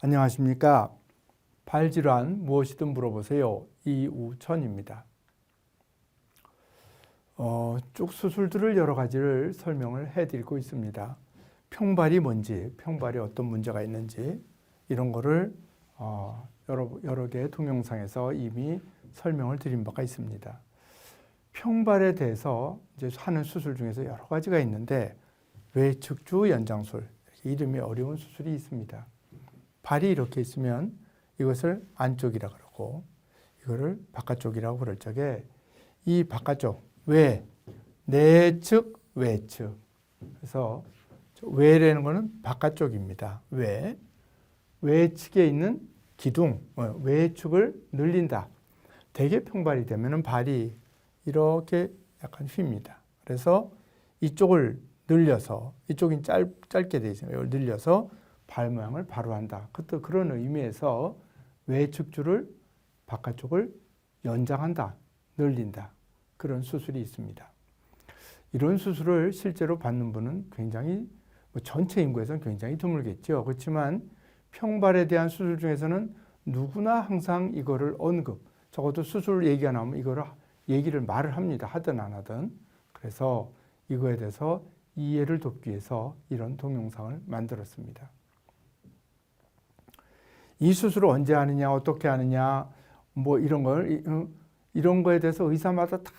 안녕하십니까. 발질환 무엇이든 물어보세요. 이우천입니다. 어, 쭉 수술들을 여러 가지를 설명을 해드리고 있습니다. 평발이 뭔지, 평발이 어떤 문제가 있는지 이런 거를 어, 여러 여러 개의 동영상에서 이미 설명을 드린 바가 있습니다. 평발에 대해서 이제 하는 수술 중에서 여러 가지가 있는데 외측주 연장술 이름이 어려운 수술이 있습니다. 발이 이렇게 있으면 이것을 안쪽이라 그러고 이거를 바깥쪽이라고 그럴 적에 이 바깥쪽 외 내측 외측 그래서 외라는 거는 바깥쪽입니다. 외 외측에 있는 기둥 어, 외축을 늘린다. 대개 평발이 되면은 발이 이렇게 약간 휩니다. 그래서 이쪽을 늘려서 이쪽이 짧, 짧게 되어 있어요. 이걸 늘려서 발 모양을 바로 한다. 그것도 그런 의미에서 외측줄을 바깥쪽을 연장한다, 늘린다. 그런 수술이 있습니다. 이런 수술을 실제로 받는 분은 굉장히 뭐 전체 인구에서는 굉장히 드물겠죠. 그렇지만 평발에 대한 수술 중에서는 누구나 항상 이거를 언급, 적어도 수술 얘기가 나오면 이거를 얘기를 말을 합니다. 하든 안 하든. 그래서 이거에 대해서 이해를 돕기 위해서 이런 동영상을 만들었습니다. 이 수술을 언제 하느냐, 어떻게 하느냐, 뭐 이런 걸, 어, 이런 거에 대해서 의사마다 다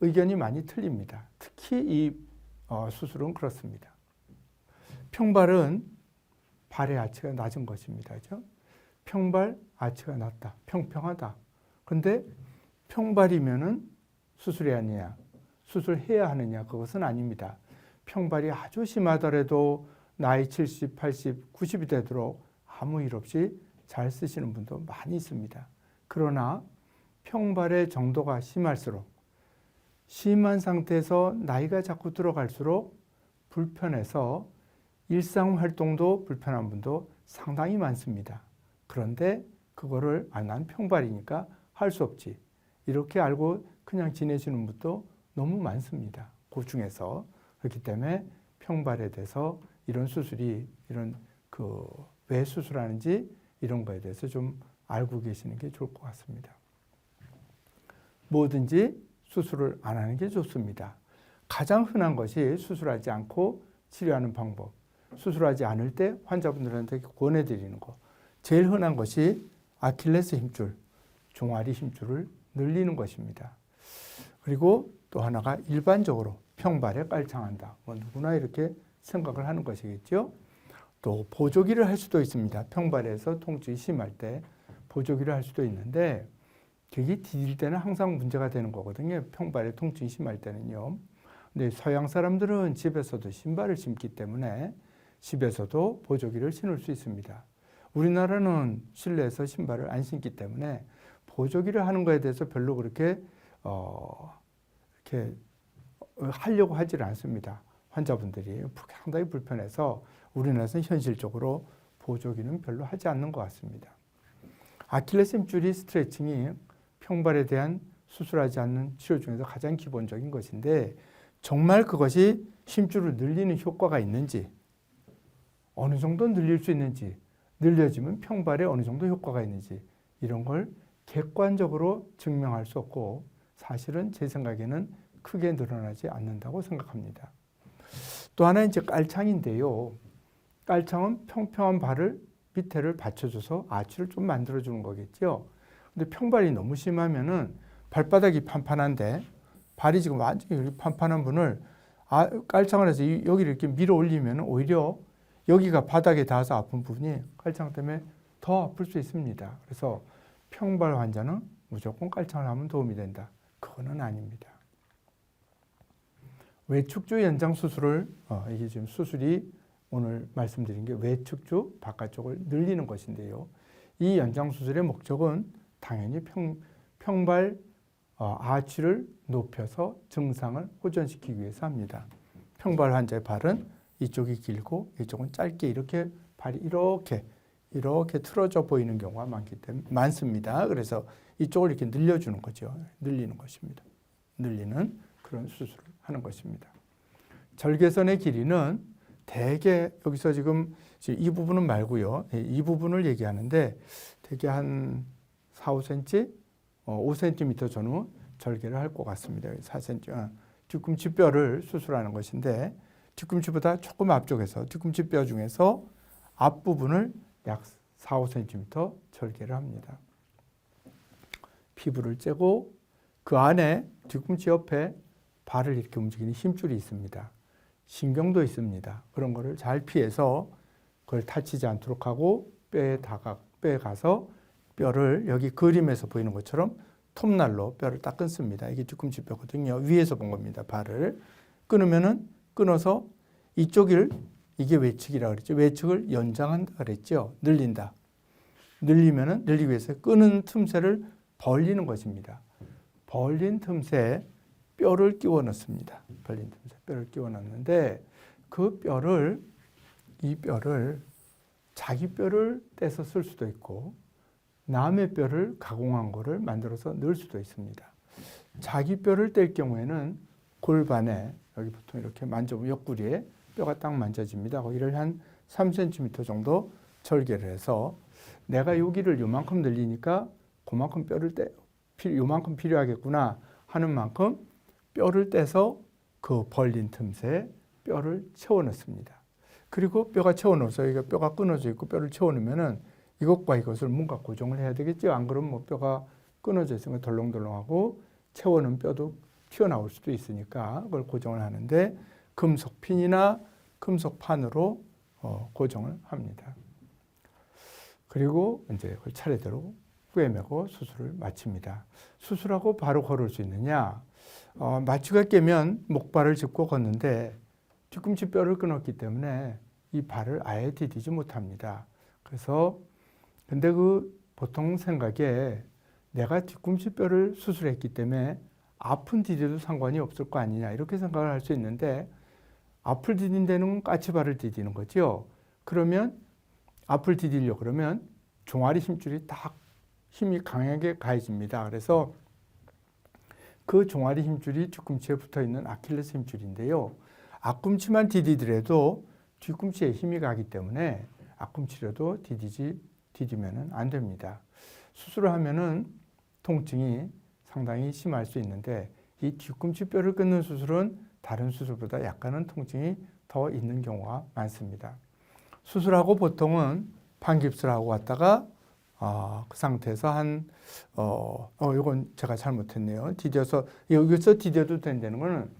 의견이 많이 틀립니다. 특히 이 어, 수술은 그렇습니다. 평발은 발의 아치가 낮은 것입니다. 평발 아치가 낮다. 평평하다. 근데 평발이면은 수술해야 하느냐, 수술해야 하느냐, 그것은 아닙니다. 평발이 아주 심하더라도 나이 70, 80, 90이 되도록 아무 일 없이 잘 쓰시는 분도 많이 있습니다. 그러나 평발의 정도가 심할수록 심한 상태에서 나이가 자꾸 들어갈수록 불편해서 일상 활동도 불편한 분도 상당히 많습니다. 그런데 그거를 아, 난 평발이니까 할 수 없지. 이렇게 알고 그냥 지내시는 분도 너무 많습니다. 그 중에서 그렇기 때문에 평발에 대해서 이런 수술이 이런 그 왜 수술하는지 이런 거에 대해서 좀 알고 계시는 게 좋을 것 같습니다. 뭐든지 수술을 안 하는 게 좋습니다. 가장 흔한 것이 수술하지 않고 치료하는 방법. 수술하지 않을 때 환자분들한테 권해드리는 거. 제일 흔한 것이 아킬레스 힘줄, 종아리 힘줄을 늘리는 것입니다. 그리고 또 하나가 일반적으로 평발에 깔창한다. 뭐 누구나 이렇게 생각을 하는 것이겠죠. 또 보조기를 할 수도 있습니다. 평발에서 통증이 심할 때 보조기를 할 수도 있는데 그게 디딜 때는 항상 문제가 되는 거거든요. 평발에 통증이 심할 때는요. 근데 서양 사람들은 집에서도 신발을 신기 때문에 집에서도 보조기를 신을 수 있습니다. 우리나라는 실내에서 신발을 안 신기 때문에 보조기를 하는 거에 대해서 별로 그렇게 어 이렇게 하려고 하지를 않습니다. 환자분들이 상당히 불편해서 우리나라에서는 현실적으로 보조기는 별로 하지 않는 것 같습니다. 아킬레스 힘줄이 스트레칭이 평발에 대한 수술하지 않는 치료 중에서 가장 기본적인 것인데 정말 그것이 힘줄을 늘리는 효과가 있는지 어느 정도 늘릴 수 있는지 늘려지면 평발에 어느 정도 효과가 있는지 이런 걸 객관적으로 증명할 수 없고 사실은 제 생각에는 크게 늘어나지 않는다고 생각합니다. 또 하나 이제 깔창인데요. 깔창은 평평한 발을 밑에를 받쳐줘서 아치를 좀 만들어주는 거겠죠. 근데 평발이 너무 심하면은 발바닥이 판판한데 발이 지금 완전히 판판한 분을 아, 깔창을 해서 여기를 이렇게 밀어 올리면 오히려 여기가 바닥에 닿아서 아픈 부분이 깔창 때문에 더 아플 수 있습니다. 그래서 평발 환자는 무조건 깔창을 하면 도움이 된다. 그거는 아닙니다. 외축주 연장 수술을 어, 이게 지금 수술이 오늘 말씀드린 게 외축주 바깥쪽을 늘리는 것인데요. 이 연장 수술의 목적은 당연히 평, 평발 어, 아치를 높여서 증상을 호전시키기 위해서 합니다. 평발 환자의 발은 이쪽이 길고 이쪽은 짧게 이렇게 발이 이렇게 이렇게 틀어져 보이는 경우가 많기 때문에 많습니다. 그래서 이쪽을 이렇게 늘려주는 거죠. 늘리는 것입니다. 늘리는 그런 수술을 하는 것입니다. 절개선의 길이는 대개 여기서 지금 이 부분은 말고요. 예, 이 부분을 얘기하는데 대개 한 4, 5cm, 어, 5cm 전후 절개를 할 것 같습니다. 4cm. 어, 뒤꿈치 뼈를 수술하는 것인데 뒤꿈치보다 조금 앞쪽에서 뒤꿈치 뼈 중에서 앞부분을 약 4, 5cm 절개를 합니다. 피부를 째고 그 안에 뒤꿈치 옆에 발을 이렇게 움직이는 힘줄이 있습니다. 신경도 있습니다. 그런 거를 잘 피해서 그걸 다치지 않도록 하고 뼈에 다가 뼈에 가서 뼈를 여기 그림에서 보이는 것처럼 톱날로 뼈를 딱 끊습니다. 이게 뒤꿈치 뼈거든요. 위에서 본 겁니다. 발을 끊으면은 끊어서 이쪽을 이게 외측이라 그랬죠. 외측을 연장한다 그랬죠. 늘린다. 늘리면은 늘리기 위해서 끄는 틈새를 벌리는 것입니다. 벌린 틈새에 뼈를 끼워 넣습니다. 벌린 틈새 뼈를 끼워 넣는데 그 뼈를 이 뼈를 자기 뼈를 떼서 쓸 수도 있고 남의 뼈를 가공한 거를 만들어서 넣을 수도 있습니다. 자기 뼈를 뗄 경우에는 골반에 여기 보통 이렇게 만져보면 옆구리에 뼈가 딱 만져집니다. 거기를 한 3cm 정도 절개를 해서 내가 여기를 요만큼 늘리니까 그만큼 뼈를 떼, 요만큼 필요하겠구나 하는 만큼 뼈를 떼서 그 벌린 틈새에 뼈를 채워 넣습니다. 그리고 뼈가 채워 넣어서 여기가 뼈가 끊어져 있고 뼈를 채워 넣으면은 이것과 이것을 뭔가 고정을 해야 되겠죠. 안 그러면 뭐 뼈가 끊어져 있으면 덜렁덜렁하고 채워 넣은 뼈도 튀어나올 수도 있으니까 그걸 고정을 하는데 금속 핀이나 금속 판으로 어, 고정을 합니다. 그리고 이제 그걸 차례대로 꿰매고 수술을 마칩니다. 수술하고 바로 걸을 수 있느냐? 어, 마취가 깨면 목발을 짚고 걷는데 뒤꿈치 뼈를 끊었기 때문에 이 발을 아예 디디지 못합니다. 그래서 근데 그 보통 생각에 내가 뒤꿈치 뼈를 수술했기 때문에 아픈 디뎌도 상관이 없을 거 아니냐 이렇게 생각을 할 수 있는데 앞을 디딘 데는 까치발을 디디는 거죠. 그러면 앞을 디디려 그러면 종아리 힘줄이 딱 힘이 강하게 가해집니다. 그래서 그 종아리 힘줄이 뒤꿈치에 붙어 있는 아킬레스 힘줄인데요. 앞꿈치만 디디더라도 뒤꿈치에 힘이 가기 때문에 앞꿈치라도 디디지 디디면은 안 됩니다. 수술을 하면은 통증이 상당히 심할 수 있는데 이 뒤꿈치 뼈를 끊는 수술은 다른 수술보다 약간은 통증이 더 있는 경우가 많습니다. 수술하고 보통은 판깁스를 하고 왔다가 어, 그 상태에서 한, 어, 어, 이건 제가 잘못했네요. 디뎌서, 여기서 디뎌도 된다는 거는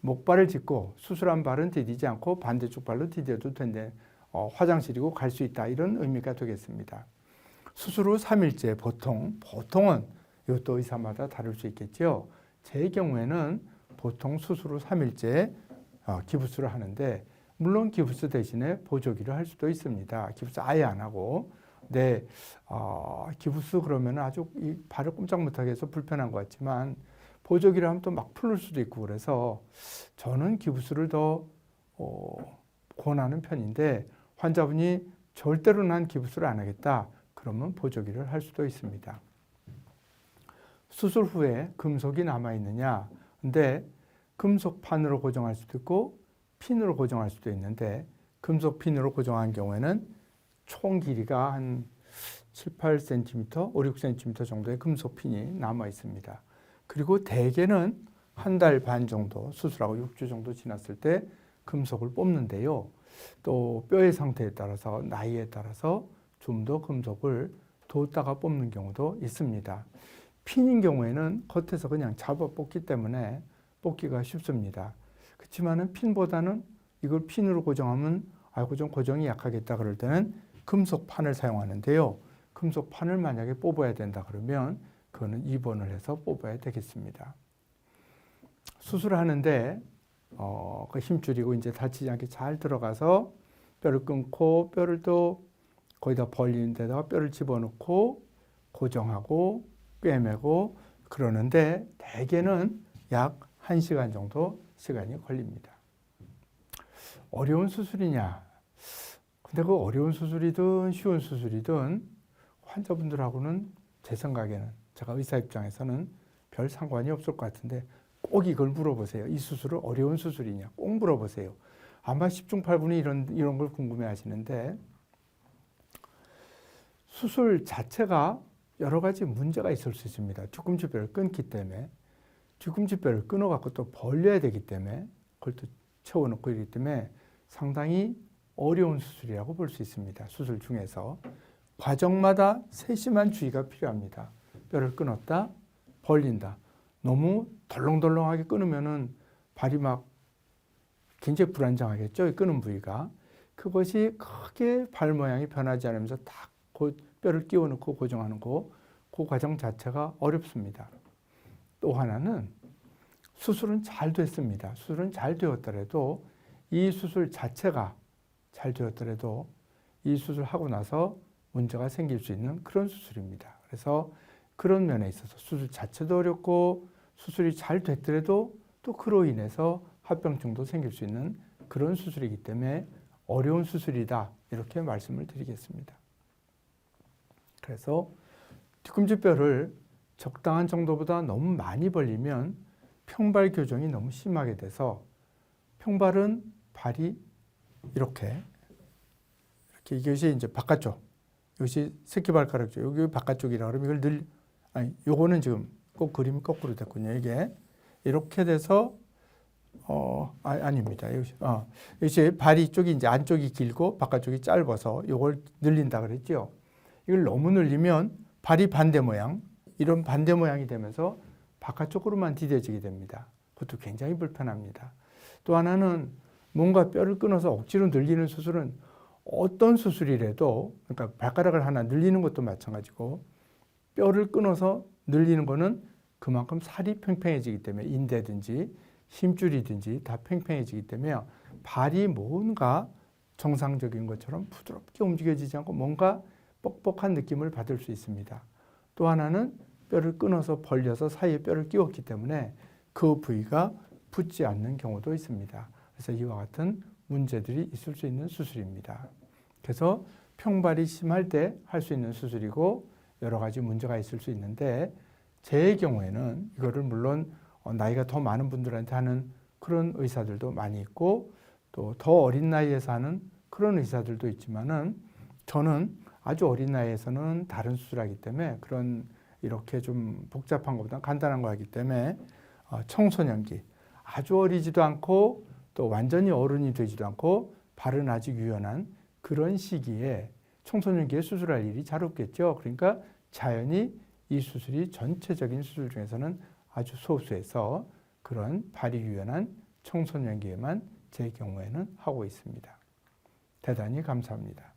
목발을 짚고 수술한 발은 디디지 않고 반대쪽 발로 디뎌도 된다. 어, 화장실이고 갈 수 있다. 이런 의미가 되겠습니다. 수술 후 3일째 보통, 보통은 이것도 의사마다 다를 수 있겠죠. 제 경우에는 보통 수술 후 3일째 어, 기부스를 하는데 물론 기부스 대신에 보조기를 할 수도 있습니다. 기부스 아예 안 하고 네, 어, 기부스 그러면 아주 이 발을 꼼짝 못하게 해서 불편한 것 같지만 보조기를 하면 또 막 풀릴 수도 있고 그래서 저는 기부스를 더 어, 권하는 편인데 환자분이 절대로 난 기부스를 안 하겠다 그러면 보조기를 할 수도 있습니다. 수술 후에 금속이 남아 있느냐? 근데 금속 판으로 고정할 수도 있고 핀으로 고정할 수도 있는데 금속 핀으로 고정한 경우에는 총 길이가 한 7, 8cm, 5, 6cm 정도의 금속 핀이 남아 있습니다. 그리고 대개는 한 달 반 정도 수술하고 6주 정도 지났을 때 금속을 뽑는데요. 또 뼈의 상태에 따라서 나이에 따라서 좀 더 금속을 뒀다가 뽑는 경우도 있습니다. 핀인 경우에는 겉에서 그냥 잡아 뽑기 때문에 뽑기가 쉽습니다. 그렇지만은 핀보다는 이걸 핀으로 고정하면 아이고 좀 고정이 약하겠다 그럴 때는 금속판을 사용하는데요. 금속판을 만약에 뽑아야 된다 그러면 그거는 입원을 해서 뽑아야 되겠습니다. 수술하는데 어, 그 힘줄이고 이제 다치지 않게 잘 들어가서 뼈를 끊고 뼈를 또 거기다 벌리는 데다가 뼈를 집어넣고 고정하고 꿰매고 그러는데 대개는 약 1시간 정도 시간이 걸립니다. 어려운 수술이냐? 근데 그 어려운 수술이든 쉬운 수술이든 환자분들하고는 제 생각에는 제가 의사 입장에서는 별 상관이 없을 것 같은데 꼭 이걸 물어보세요. 이 수술은 어려운 수술이냐? 꼭 물어보세요. 아마 10중 8군이 이런 이런 걸 궁금해 하시는데 수술 자체가 여러 가지 문제가 있을 수 있습니다. 뒤꿈치뼈를 끊기 때문에 뒤꿈치뼈를 끊어 갖고 또 벌려야 되기 때문에 그걸 또 채워 넣고 이기 때문에 상당히 어려운 수술이라고 볼 수 있습니다. 수술 중에서 과정마다 세심한 주의가 필요합니다. 뼈를 끊었다, 벌린다. 너무 덜렁덜렁하게 끊으면은 발이 막 굉장히 불안정하겠죠. 이 끊은 부위가. 그것이 크게 발 모양이 변하지 않으면서 딱그 뼈를 끼워 넣고 고정하는 거, 그 과정 자체가 어렵습니다. 또 하나는 수술은 잘 됐습니다. 수술은 잘 되었더라도 이 수술 자체가 잘 되었더라도 이 수술하고 나서 문제가 생길 수 있는 그런 수술입니다. 그래서 그런 면에 있어서 수술 자체도 어렵고 수술이 잘 됐더라도 또 그로 인해서 합병증도 생길 수 있는 그런 수술이기 때문에 어려운 수술이다. 이렇게 말씀을 드리겠습니다. 그래서 뒤꿈치뼈를 적당한 정도보다 너무 많이 벌리면 평발 교정이 너무 심하게 돼서 평발은 발이 이렇게 이것이 이제 바깥쪽 이것이 새끼발가락 쪽 여기 바깥쪽이라 그러면 이걸 늘 아니 요거는 지금 꼭 그림이 거꾸로 됐군요 이게 이렇게 돼서 어 아, 아닙니다 이것이 어 이것이 발이 쪽이 이제 안쪽이 길고 바깥쪽이 짧아서 요걸 늘린다 그랬죠 이걸 너무 늘리면 발이 반대 모양 이런 반대 모양이 되면서 바깥쪽으로만 디뎌지게 됩니다. 그것도 굉장히 불편합니다. 또 하나는 뭔가 뼈를 끊어서 억지로 늘리는 수술은 어떤 수술이라도 그러니까 발가락을 하나 늘리는 것도 마찬가지고 뼈를 끊어서 늘리는 거는 그만큼 살이 팽팽해지기 때문에 인대든지 힘줄이든지 다 팽팽해지기 때문에 발이 뭔가 정상적인 것처럼 부드럽게 움직여지지 않고 뭔가 뻑뻑한 느낌을 받을 수 있습니다. 또 하나는 뼈를 끊어서 벌려서 사이에 뼈를 끼웠기 때문에 그 부위가 붙지 않는 경우도 있습니다. 그래서 이와 같은 문제들이 있을 수 있는 수술입니다. 그래서 평발이 심할 때 할 수 있는 수술이고 여러 가지 문제가 있을 수 있는데 제 경우에는 이거를 물론 어, 나이가 더 많은 분들한테 하는 그런 의사들도 많이 있고 또 더 어린 나이에서 하는 그런 의사들도 있지만은 저는 아주 어린 나이에서는 다른 수술하기 때문에 그런 이렇게 좀 복잡한 것보다 간단한 거 하기 때문에 어, 청소년기 아주 어리지도 않고 또 완전히 어른이 되지도 않고 발은 아직 유연한 그런 시기에 청소년기에 수술할 일이 잘 없겠죠. 그러니까 자연히 이 수술이 전체적인 수술 중에서는 아주 소수해서 그런 발이 유연한 청소년기에만 제 경우에는 하고 있습니다. 대단히 감사합니다.